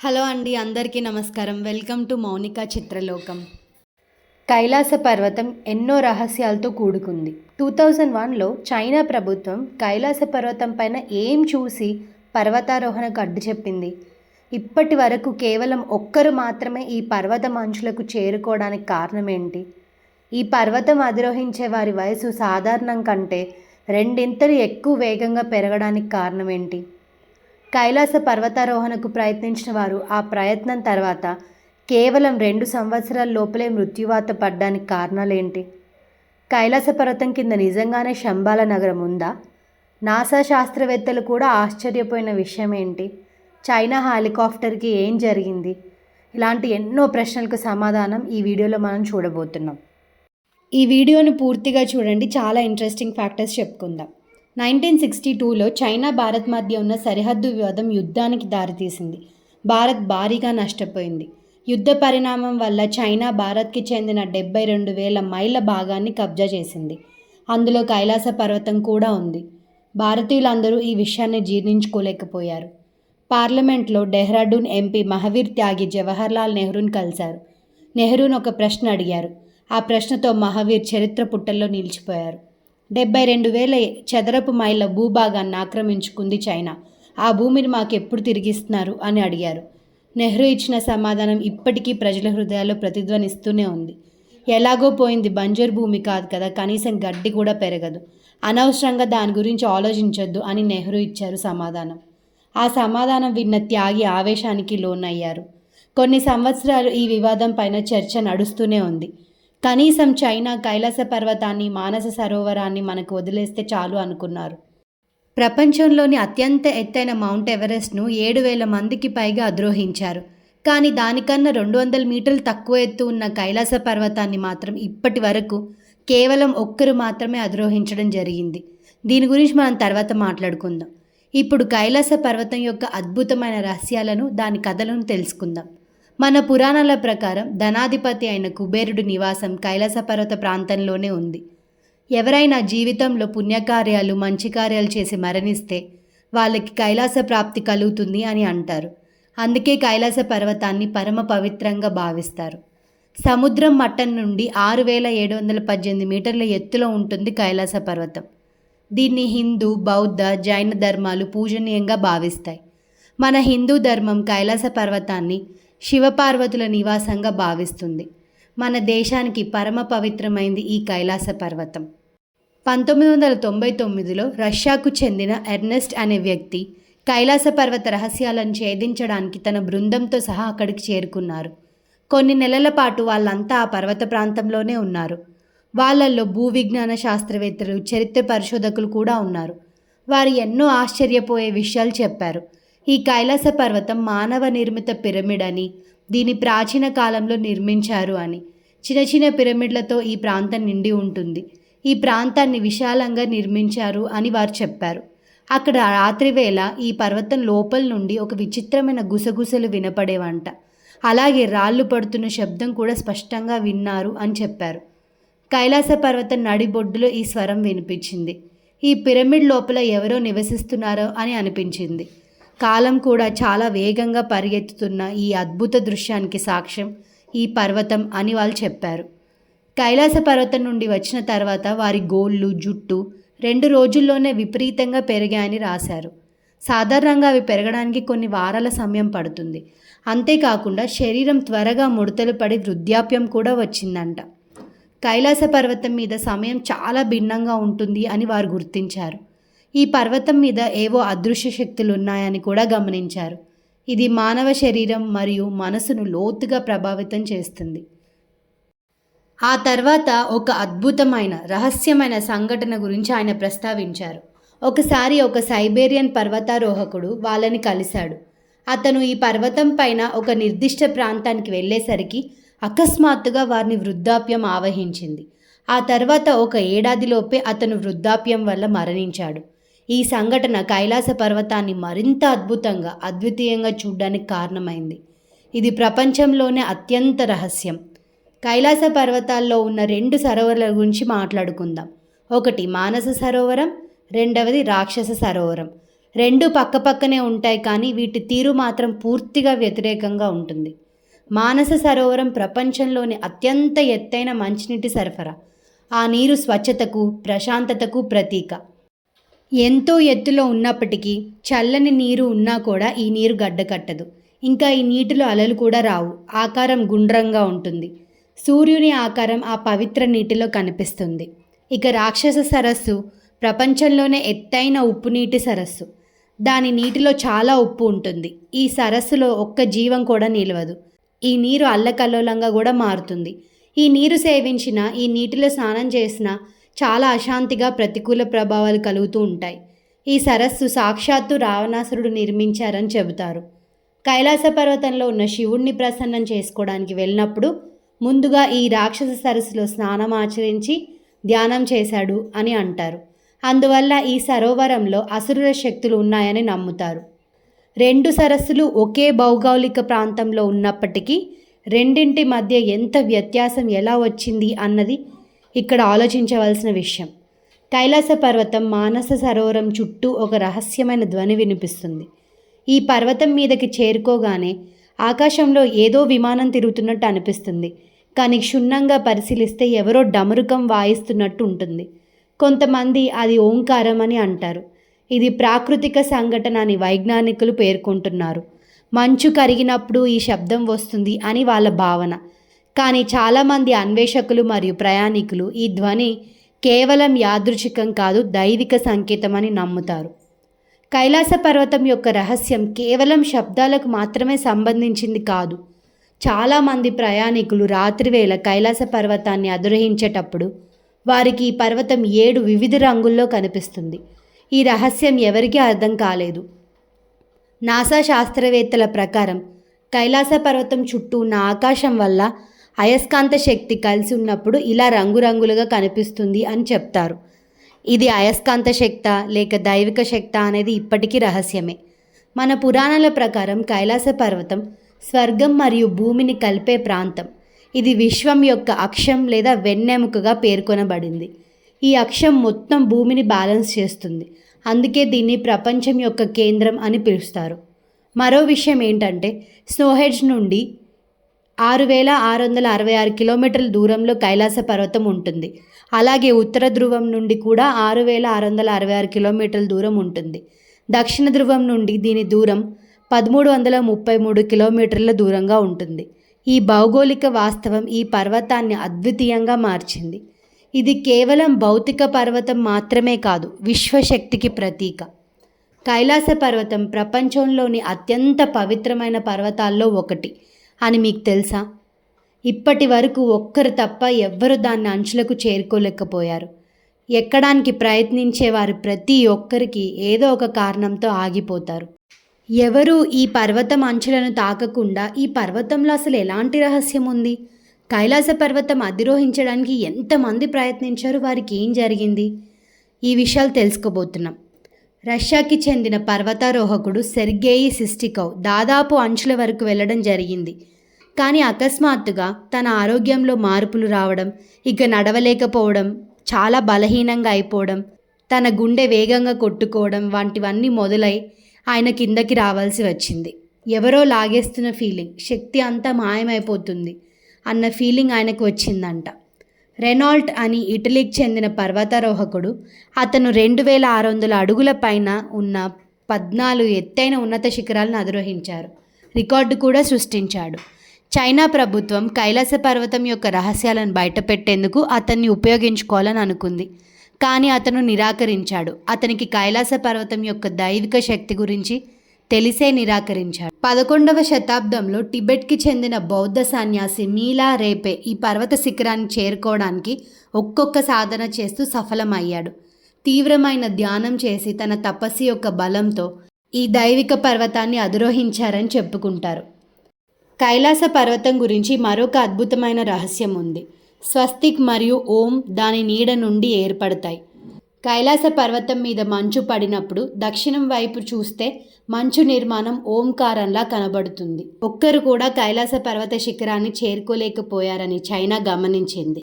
Hello అండి అందరికీ నమస్కారం. Welcome to Mounika Chitralokam. Kailasa పర్వతం ఎన్నో రహస్యాలతో కూడుకుంది. టూ థౌజండ్ వన్లో చైనా ప్రభుత్వం కైలాస పర్వతం పైన ఏం చూసి పర్వతారోహణకు అడ్డు చెప్పింది. ఇప్పటి వరకు కేవలం ఒక్కరు మాత్రమే ఈ పర్వత మంచులకు చేరుకోవడానికి కారణం ఏంటి ఈ పర్వతం అధిరోహించే వారి వయసు సాధారణం కంటే రెండింతలు ఎక్కువ వేగంగా పెరగడానికి కారణం ఏంటి కైలాస పర్వతారోహణకు ప్రయత్నించిన వారు ఆ ప్రయత్నం తర్వాత కేవలం రెండు సంవత్సరాల లోపలే మృత్యువాత పడ్డానికి కారణాలేంటి? కైలాస పర్వతం కింద నిజంగానే శంబాల నగరం ఉందా? నాసా శాస్త్రవేత్తలు కూడా ఆశ్చర్యపోయిన విషయం ఏంటి చైనా హెలికాప్టర్కి ఏం జరిగింది? ఇలాంటి ఎన్నో ప్రశ్నలకు సమాధానం ఈ వీడియోలో మనం చూడబోతున్నాం. ఈ వీడియోను పూర్తిగా చూడండి. చాలా ఇంట్రెస్టింగ్ ఫ్యాక్టర్స్ చెప్పుకుందాం. నైన్టీన్ సిక్స్టీ టూలో చైనా భారత్ మధ్య ఉన్న సరిహద్దు వివాదం యుద్ధానికి దారితీసింది. భారత్ భారీగా నష్టపోయింది. యుద్ధ పరిణామం వల్ల చైనా భారత్కి చెందిన డెబ్బై రెండు వేల మైళ్ళ భాగాన్ని కబ్జా చేసింది. అందులో కైలాస పర్వతం కూడా ఉంది. భారతీయులందరూ ఈ విషయాన్ని జీర్ణించుకోలేకపోయారు. పార్లమెంట్లో డెహ్రాడూన్ ఎంపీ మహావీర్ త్యాగి జవహర్లాల్ నెహ్రూను కలిశారు. నెహ్రూను ఒక ప్రశ్న అడిగారు. ఆ ప్రశ్నతో మహావీర్ చరిత్ర పుట్టల్లో నిలిచిపోయారు. డెబ్బై రెండు వేల చదరపు మైళ్ళ భూభాగాన్ని ఆక్రమించుకుంది చైనా. ఆ భూమిని మాకు ఎప్పుడు తిరిగిస్తున్నారు? అని అడిగారు. నెహ్రూ ఇచ్చిన సమాధానం ఇప్పటికీ ప్రజల హృదయాల్లో ప్రతిధ్వనిస్తూనే ఉంది. ఎలాగో పోయింది బంజరు భూమి కాదు కదా కనీసం గడ్డి కూడా పెరగదు. అనవసరంగా దాని గురించి ఆలోచించొద్దు అని నెహ్రూ ఇచ్చారు సమాధానం. ఆ సమాధానం విన్న త్యాగి ఆవేశానికి లోనయ్యారు. కొన్ని సంవత్సరాలు ఈ వివాదం పైన చర్చ నడుస్తూనే ఉంది. కనీసం చైనా కైలాస పర్వతాన్ని మానస సరోవరాన్ని మనకు వదిలేస్తే చాలు అనుకున్నారు. ప్రపంచంలోని అత్యంత ఎత్తైన మౌంట్ ఎవరెస్ట్ను ఏడు వేల మందికి పైగా అధిరోహించారు కానీ దానికన్నా రెండు వందల మీటర్లు తక్కువ ఎత్తు ఉన్న కైలాస పర్వతాన్ని మాత్రం ఇప్పటి వరకు కేవలం ఒక్కరు మాత్రమే అధిరోహించడం జరిగింది. దీని గురించి మనం తర్వాత మాట్లాడుకుందాం. ఇప్పుడు కైలాస పర్వతం యొక్క అద్భుతమైన రహస్యాలను దాని కథలను తెలుసుకుందాం. మన పురాణాల ప్రకారం ధనాధిపతి అయిన కుబేరుడి నివాసం కైలాస పర్వత ప్రాంతంలోనే ఉంది. ఎవరైనా జీవితంలో పుణ్యకార్యాలు మంచి కార్యాలు చేసి మరణిస్తే వాళ్ళకి కైలాస ప్రాప్తి కలుగుతుంది అని అంటారు. అందుకే కైలాస పర్వతాన్ని పరమ పవిత్రంగా భావిస్తారు. సముద్రం మట్టం నుండి ఆరు వేల ఏడు వందల పద్దెనిమిది మీటర్ల ఎత్తులో ఉంటుంది కైలాస పర్వతం దీన్ని హిందూ బౌద్ధ జైన ధర్మాలు పూజనీయంగా భావిస్తాయి. మన హిందూ ధర్మం కైలాస పర్వతాన్ని శివపార్వతుల నివాసంగా భావిస్తుంది. మన దేశానికి పరమ పవిత్రమైంది ఈ కైలాస పర్వతం. పంతొమ్మిది వందల తొంభై తొమ్మిదిలో రష్యాకు చెందిన ఎర్నెస్ట్ అనే వ్యక్తి కైలాస పర్వత రహస్యాలను ఛేదించడానికి తన బృందంతో సహా అక్కడికి చేరుకున్నారు. కొన్ని నెలల పాటు వాళ్ళంతా ఆ పర్వత ప్రాంతంలోనే ఉన్నారు. వాళ్ళల్లో భూ విజ్ఞాన శాస్త్రవేత్తలు చరిత్ర పరిశోధకులు కూడా ఉన్నారు. వారు ఎన్నో ఆశ్చర్యపోయే విషయాలు చెప్పారు. ఈ కైలాస పర్వతం మానవ నిర్మిత పిరమిడ్ అని దీని ప్రాచీన కాలంలో నిర్మించారు అని. చిన్న చిన్న పిరమిడ్లతో ఈ ప్రాంతం నిండి ఉంటుంది. ఈ ప్రాంతాన్ని విశాలంగా నిర్మించారు అని వారు చెప్పారు. అక్కడ రాత్రివేళ ఈ పర్వతం లోపల నుండి ఒక విచిత్రమైన గుసగుసలు వినపడేవంట. అలాగే రాళ్ళు పడుతున్న శబ్దం కూడా స్పష్టంగా విన్నారు అని చెప్పారు. కైలాస పర్వతం నడిబొడ్డులో ఈ స్వరం వినిపించింది. ఈ పిరమిడ్ లోపల ఎవరో నివసిస్తున్నారో అని అనిపించింది. కాలం కూడా చాలా వేగంగా పరిగెత్తుతున్న ఈ అద్భుత దృశ్యానికి సాక్ష్యం ఈ పర్వతం అని వాళ్ళు చెప్పారు. కైలాస పర్వతం నుండి వచ్చిన తర్వాత వారి గోళ్ళు జుట్టు రెండు రోజుల్లోనే విపరీతంగా పెరిగాయని రాశారు. సాధారణంగా అవి పెరగడానికి కొన్ని వారాల సమయం పడుతుంది. అంతేకాకుండా శరీరం త్వరగా ముడతలు పడి వృద్ధాప్యం కూడా వచ్చిందంట. కైలాస పర్వతం మీద సమయం చాలా భిన్నంగా ఉంటుంది అని వారు గుర్తించారు. ఈ పర్వతం మీద ఏవో అదృశ్య శక్తులు ఉన్నాయని కూడా గమనించారు. ఇది మానవ శరీరం మరియు మనసును లోతుగా ప్రభావితం చేస్తుంది. ఆ తర్వాత ఒక అద్భుతమైన రహస్యమైన సంఘటన గురించి ఆయన ప్రస్తావించారు. ఒకసారి ఒక సైబేరియన్ పర్వతారోహకుడు వాళ్ళని కలిశాడు. అతను ఈ పర్వతం పైన ఒక నిర్దిష్ట ప్రాంతానికి వెళ్ళేసరికి అకస్మాత్తుగా వారిని వృద్ధాప్యం ఆవహించింది. ఆ తర్వాత ఒక ఏడాదిలోపే అతను వృద్ధాప్యం వల్ల మరణించాడు. ఈ సంఘటన కైలాస పర్వతాన్ని మరింత అద్భుతంగా అద్వితీయంగా చూడడానికి కారణమైంది. ఇది ప్రపంచంలోనే అత్యంత రహస్యం. కైలాస పర్వతాల్లో ఉన్న రెండు సరోవరాల గురించి మాట్లాడుకుందాం. ఒకటి మానస సరోవరం రెండవది రాక్షస సరోవరం. రెండు పక్కపక్కనే ఉంటాయి కానీ వీటి తీరు మాత్రం పూర్తిగా వ్యతిరేకంగా ఉంటుంది. మానస సరోవరం ప్రపంచంలోని అత్యంత ఎత్తైన మంచినీటి సరఫరా. ఆ నీరు స్వచ్ఛతకు ప్రశాంతతకు ప్రతీక. ఎంతో ఎత్తులో ఉన్నప్పటికీ చల్లని నీరు ఉన్నా కూడా ఈ నీరు గడ్డకట్టదు ఇంకా ఈ నీటిలో అలలు కూడా రావు. ఆకారం గుండ్రంగా ఉంటుంది. సూర్యుని ఆకారం ఆ పవిత్ర నీటిలో కనిపిస్తుంది. ఇక రాక్షస సరస్సు ప్రపంచంలోనే ఎత్తైన ఉప్పు నీటి సరస్సు. దాని నీటిలో చాలా ఉప్పు ఉంటుంది. ఈ సరస్సులో ఒక్క జీవం కూడా నిలవదు. ఈ నీరు అల్లకల్లోలంగా కూడా మారుతుంది. ఈ నీరు సేవించిన ఈ నీటిలో స్నానం చేసిన చాలా అశాంతిగా ప్రతికూల ప్రభావాలు కలుగుతూ ఉంటాయి. ఈ సరస్సు సాక్షాత్తు రావణాసురుడు నిర్మించారని చెబుతారు. కైలాస పర్వతంలో ఉన్న శివుణ్ణి ప్రసన్నం చేసుకోవడానికి వెళ్ళినప్పుడు ముందుగా ఈ రాక్షస సరస్సులో స్నానం ఆచరించి ధ్యానం చేశాడు అని అంటారు. అందువల్ల ఈ సరోవరంలో అసురుల శక్తులు ఉన్నాయని నమ్ముతారు. రెండు సరస్సులు ఒకే భౌగోళిక ప్రాంతంలో ఉన్నప్పటికీ రెండింటి మధ్య ఎంత వ్యత్యాసం ఎలా వచ్చింది అన్నది ఇక్కడ ఆలోచించవలసిన విషయం. కైలాస పర్వతం మానస సరోవరం చుట్టూ ఒక రహస్యమైన ధ్వని వినిపిస్తుంది. ఈ పర్వతం మీదకి చేరుకోగానే ఆకాశంలో ఏదో విమానం తిరుగుతున్నట్టు అనిపిస్తుంది. కానీ క్షుణ్ణంగా పరిశీలిస్తే ఎవరో డమరుకం వాయిస్తున్నట్టు ఉంటుంది. కొంతమంది అది ఓంకారం అని అంటారు. ఇది ప్రాకృతిక సంఘటన అని వైజ్ఞానికులు పేర్కొంటున్నారు. మంచు కరిగినప్పుడు ఈ శబ్దం వస్తుంది అని వాళ్ళ భావన. కానీ చాలామంది అన్వేషకులు మరియు ప్రయాణికులు ఈ ధ్వని కేవలం యాదృచ్ఛికం కాదు దైవిక సంకేతం అని నమ్ముతారు. కైలాస పర్వతం యొక్క రహస్యం కేవలం శబ్దాలకు మాత్రమే సంబంధించింది కాదు. చాలామంది ప్రయాణికులు రాత్రివేళ కైలాస పర్వతాన్ని అధిరోహించేటప్పుడు వారికి ఈ పర్వతం ఏడు వివిధ రంగుల్లో కనిపిస్తుంది. ఈ రహస్యం ఎవరికీ అర్థం కాలేదు. నాసా శాస్త్రవేత్తల ప్రకారం కైలాస పర్వతం చుట్టూ ఉన్న ఆకాశం వల్ల అయస్కాంత శక్తి కలిసి ఉన్నప్పుడు ఇలా రంగురంగులుగా కనిపిస్తుంది అని చెప్తారు. ఇది అయస్కాంత శక్త లేక దైవిక శక్త అనేది ఇప్పటికీ రహస్యమే. మన పురాణాల ప్రకారం కైలాస పర్వతం స్వర్గం మరియు భూమిని కలిపే ప్రాంతం. ఇది విశ్వం యొక్క అక్షం లేదా వెన్నెముకగా పేర్కొనబడింది. ఈ అక్షం మొత్తం భూమిని బ్యాలెన్స్ చేస్తుంది. అందుకే దీన్ని ప్రపంచం యొక్క కేంద్రం అని పిలుస్తారు. మరో విషయం ఏంటంటే స్నోహెడ్జ్ నుండి ఆరు వేల ఆరు వందల అరవై ఆరు కిలోమీటర్ల దూరంలో కైలాస పర్వతం ఉంటుంది. అలాగే ఉత్తర ధ్రువం నుండి కూడా ఆరు వేల ఆరు వందల అరవై ఆరు కిలోమీటర్ల దూరం ఉంటుంది. దక్షిణ ధ్రువం నుండి దీని దూరం పదమూడు వందల ముప్పై మూడు కిలోమీటర్ల దూరంగా ఉంటుంది. ఈ భౌగోళిక వాస్తవం ఈ పర్వతాన్ని అద్వితీయంగా మార్చింది. ఇది కేవలం భౌతిక పర్వతం మాత్రమే కాదు విశ్వశక్తికి ప్రతీక. కైలాస పర్వతం ప్రపంచంలోని అత్యంత పవిత్రమైన పర్వతాల్లో ఒకటి. అని మీకు తెలుసా? ఇప్పటి వరకు ఒక్కరు తప్ప ఎవ్వరు దాన్ని అంచులకు చేరుకోలేకపోయారు. ఎక్కడానికి ప్రయత్నించే వారు ప్రతి ఒక్కరికి ఏదో ఒక కారణంతో ఆగిపోతారు. ఎవరు ఈ పర్వతం అంచులను తాకకుండా ఈ పర్వతంలో అసలు ఎలాంటి రహస్యం ఉంది? కైలాస పర్వతం అధిరోహించడానికి ఎంతమంది ప్రయత్నించారు? వారికి ఏం జరిగింది? ఈ విషయాలు తెలుసుకోబోతున్నాం. రష్యాకి చెందిన పర్వతారోహకుడు సెర్గేయి సిస్టికవ్ దాదాపు అంచుల వరకు వెళ్ళడం జరిగింది. కానీ అకస్మాత్తుగా తన ఆరోగ్యంలో మార్పులు రావడం ఇక నడవలేకపోవడం చాలా బలహీనంగా అయిపోవడం తన గుండె వేగంగా కొట్టుకోవడం వంటివన్నీ మొదలై ఆయన కిందకి రావాల్సి వచ్చింది. ఎవరో లాగేస్తున్న ఫీలింగ్ శక్తి అంతా మాయమైపోతుంది అన్న ఫీలింగ్ ఆయనకు వచ్చిందంట. రెనాల్ట్ అని ఇటలీకి చెందిన పర్వతారోహకుడు అతను రెండు వేల ఆరు వందల అడుగుల పైన ఉన్న పద్నాలుగు ఎత్తైన ఉన్నత శిఖరాలను అధిరోహించారు. రికార్డు కూడా సృష్టించాడు. చైనా ప్రభుత్వం కైలాస పర్వతం యొక్క రహస్యాలను బయటపెట్టేందుకు అతన్ని ఉపయోగించుకోవాలని అనుకుంది. కానీ అతను నిరాకరించాడు. అతనికి కైలాస పర్వతం యొక్క దైవిక శక్తి గురించి తెలిసే నిరాకరించాడు. పదకొండవ శతాబ్దంలో టిబెట్కి చెందిన బౌద్ధ సన్యాసి మీలా రేపే ఈ పర్వత శిఖరాన్ని చేరుకోవడానికి ఒక్కొక్క సాధన చేస్తూ సఫలమయ్యాడు. తీవ్రమైన ధ్యానం చేసి తన తపస్సు యొక్క బలంతో ఈ దైవిక పర్వతాన్ని అధిరోహించారని చెప్పుకుంటారు. కైలాస పర్వతం గురించి మరొక అద్భుతమైన రహస్యం ఉంది. స్వస్తిక్ మరియు ఓం దాని నీడ నుండి ఏర్పడతాయి. కైలాస పర్వతం మీద మంచు పడినప్పుడు దక్షిణం వైపు చూస్తే మంచు నిర్మాణం ఓంకారంలా కనబడుతుంది. ఒక్కరు కూడా కైలాస పర్వత శిఖరాన్ని చేరుకోలేకపోయారని చైనా గమనించింది.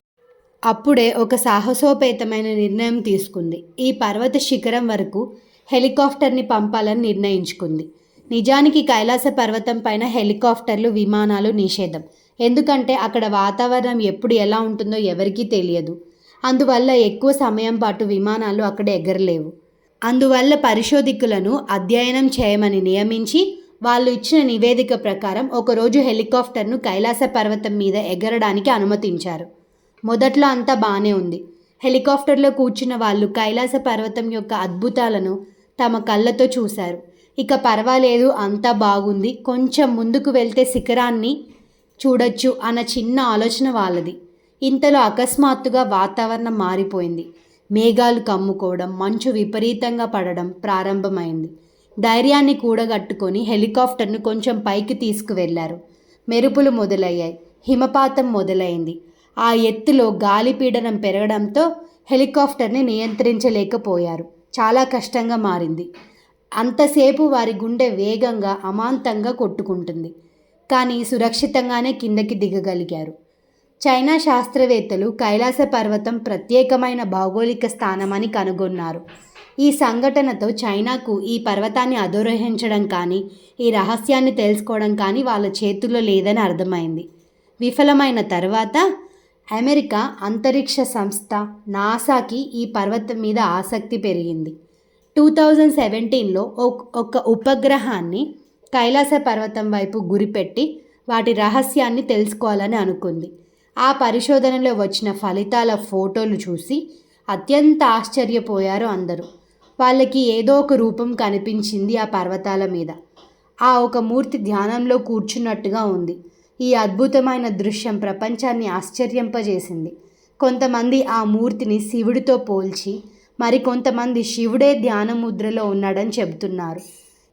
అప్పుడే ఒక సాహసోపేతమైన నిర్ణయం తీసుకుంది. ఈ పర్వత శిఖరం వరకు హెలికాప్టర్ని పంపాలని నిర్ణయించుకుంది. నిజానికి కైలాస పర్వతం పైన హెలికాప్టర్లు విమానాలు నిషేధం. ఎందుకంటే అక్కడ వాతావరణం ఎప్పుడు ఎలా ఉంటుందో ఎవరికీ తెలియదు. అందువల్ల ఎక్కువ సమయం పాటు విమానాలు అక్కడ ఎగరలేవు. అందువల్ల పరిశోధకులను అధ్యయనం చేయమని నియమించి వాళ్ళు ఇచ్చిన నివేదిక ప్రకారం ఒకరోజు హెలికాప్టర్ను కైలాస పర్వతం మీద ఎగరడానికి అనుమతించారు. మొదట్లో అంతా బాగానే ఉంది. హెలికాప్టర్లో కూర్చున్న వాళ్ళు కైలాస పర్వతం యొక్క అద్భుతాలను తమ కళ్ళతో చూశారు. ఇక పర్వాలేదు అంతా బాగుంది. కొంచెం ముందుకు వెళ్తే శిఖరాన్ని చూడొచ్చు అన్న చిన్న ఆలోచన వాళ్ళది. ఇంతలో అకస్మాత్తుగా వాతావరణం మారిపోయింది. మేఘాలు కమ్ముకోవడం మంచు విపరీతంగా పడడం ప్రారంభమైంది. ధైర్యాన్ని కూడగట్టుకొని హెలికాప్టర్ను కొంచెం పైకి తీసుకువెళ్ళారు. మెరుపులు మొదలయ్యాయి. హిమపాతం మొదలైంది. ఆ ఎత్తులో గాలిపీడనం పెరగడంతో హెలికాప్టర్ని నియంత్రించలేకపోయారు. చాలా కష్టంగా మారింది. అంతసేపు వారి గుండె వేగంగా అమాంతంగా కొట్టుకుంటుంది. కానీ సురక్షితంగానే కిందకి దిగగలిగారు. చైనా శాస్త్రవేత్తలు కైలాస పర్వతం ప్రత్యేకమైన భౌగోళిక స్థానమని కనుగొన్నారు. ఈ సంఘటనతో చైనాకు ఈ పర్వతాన్ని అధిరోహించడం కానీ ఈ రహస్యాన్ని తెలుసుకోవడం కానీ వాళ్ళ చేతుల్లో లేదని అర్థమైంది. విఫలమైన తర్వాత అమెరికా అంతరిక్ష సంస్థ నాసాకి ఈ పర్వతం మీద ఆసక్తి పెరిగింది. టూ థౌజండ్ సెవెంటీన్లో ఒక ఉపగ్రహాన్ని కైలాస పర్వతం వైపు గురిపెట్టి వాటి రహస్యాన్ని తెలుసుకోవాలని అనుకుంది. ఆ పరిశోధనలో వచ్చిన ఫలితాల ఫోటోలు చూసి అత్యంత ఆశ్చర్యపోయారు అందరూ. వాళ్ళకి ఏదో ఒక రూపం కనిపించింది ఆ పర్వతాల మీద. ఆ ఒక మూర్తి ధ్యానంలో కూర్చున్నట్టుగా ఉంది. ఈ అద్భుతమైన దృశ్యం ప్రపంచాన్ని ఆశ్చర్యింపజేసింది. కొంతమంది ఆ మూర్తిని శివుడితో పోల్చి మరికొంతమంది శివుడే ధ్యాన ముద్రలో ఉన్నాడని చెబుతున్నారు.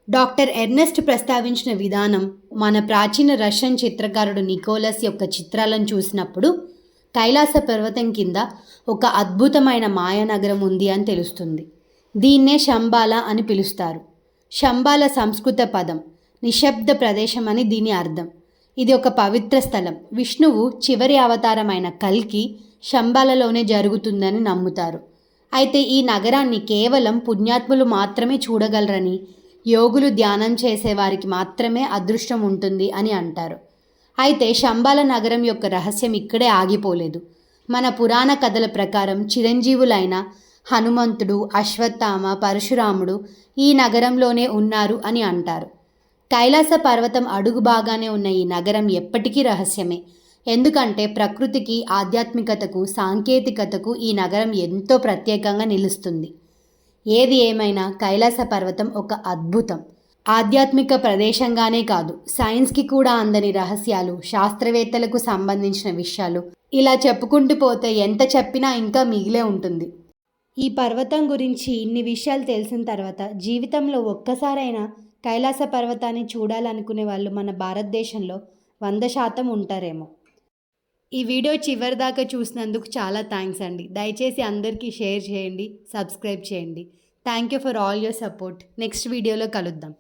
డాక్టర్ ఎర్నెస్ట్ ప్రస్తావించిన విధానం మన ప్రాచీన రష్యన్ చిత్రకారుడు నికోలస్ యొక్క చిత్రాలను చూసినప్పుడు కైలాస పర్వతం కింద ఒక అద్భుతమైన మాయానగరం ఉంది అని తెలుస్తుంది. దీన్నే శంబాల అని పిలుస్తారు. శంబాల సంస్కృత పదం నిశ్శబ్ద ప్రదేశం అని దీని అర్థం. ఇది ఒక పవిత్ర స్థలం. విష్ణువు చివరి అవతారమైన కల్కి శంబాలలోనే జరుగుతుందని నమ్ముతారు. అయితే ఈ నగరాన్ని కేవలం పుణ్యాత్ములు మాత్రమే చూడగలరని యోగులు ధ్యానం చేసేవారికి మాత్రమే అదృష్టం ఉంటుంది అని అంటారు. అయితే శంబాల నగరం యొక్క రహస్యం ఇక్కడే ఆగిపోలేదు. మన పురాణ కథల ప్రకారం చిరంజీవులైన హనుమంతుడు అశ్వత్థామ పరశురాముడు ఈ నగరంలోనే ఉన్నారు అని అంటారు. కైలాస పర్వతం అడుగు బాగానే ఉన్న ఈ నగరం ఎప్పటికీ రహస్యమే. ఎందుకంటే ప్రకృతికి ఆధ్యాత్మికతకు సాంకేతికతకు ఈ నగరం ఎంతో ప్రత్యేకంగా నిలుస్తుంది. ఏది ఏమైనా కైలాస పర్వతం ఒక అద్భుతం. ఆధ్యాత్మిక ప్రదేశంగానే కాదు సైన్స్కి కూడా అందని రహస్యాలు శాస్త్రవేత్తలకు సంబంధించిన విషయాలు ఇలా చెప్పుకుంటూ పోతే ఎంత చెప్పినా ఇంకా మిగిలే ఉంటుంది. ఈ పర్వతం గురించి ఇన్ని విషయాలు తెలిసిన తర్వాత జీవితంలో ఒక్కసారైనా కైలాస పర్వతాన్ని చూడాలనుకునే వాళ్ళు మన భారతదేశంలో వంద శాతం ఉంటారేమో. ఈ వీడియో చివరి దాకా చూసినందుకు చాలా థ్యాంక్స్ అండి. దయచేసి అందరికీ షేర్ చేయండి సబ్స్క్రైబ్ చేయండి. Thank you for all your support next వీడియోలో కలుద్దాం.